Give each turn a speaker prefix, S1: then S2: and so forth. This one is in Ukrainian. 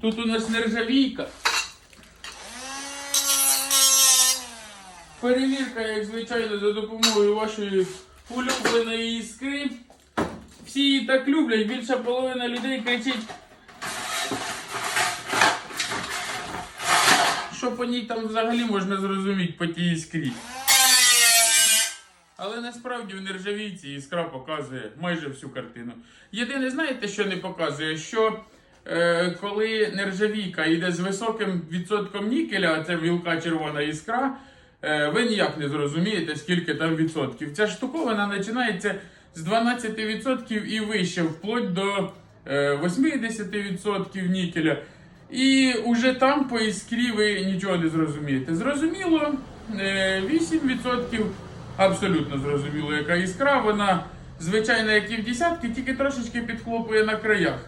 S1: Тут у нас нержавійка. Перевірка, як звичайно, за допомогою вашої улюбленої іскри. Всі її так люблять, більша половина людей кричить. Що по ній там взагалі можна зрозуміти по тій іскрі. Але насправді в нержавійці іскра показує майже всю картину. Єдине, знаєте, що не показує? Що е, коли нержавійка йде з високим відсотком нікеля, а це вілка червона іскра, е, ви ніяк не зрозумієте, скільки там відсотків. Ця штуковина починається з 12% і вище, вплоть до е, 80% нікеля. І уже там по іскрі ви нічого не зрозумієте. Зрозуміло, е, 8% абсолютно зрозуміло, яка іскра. Вона звичайно, як і в десятки, тільки трошечки підхлопує на краях.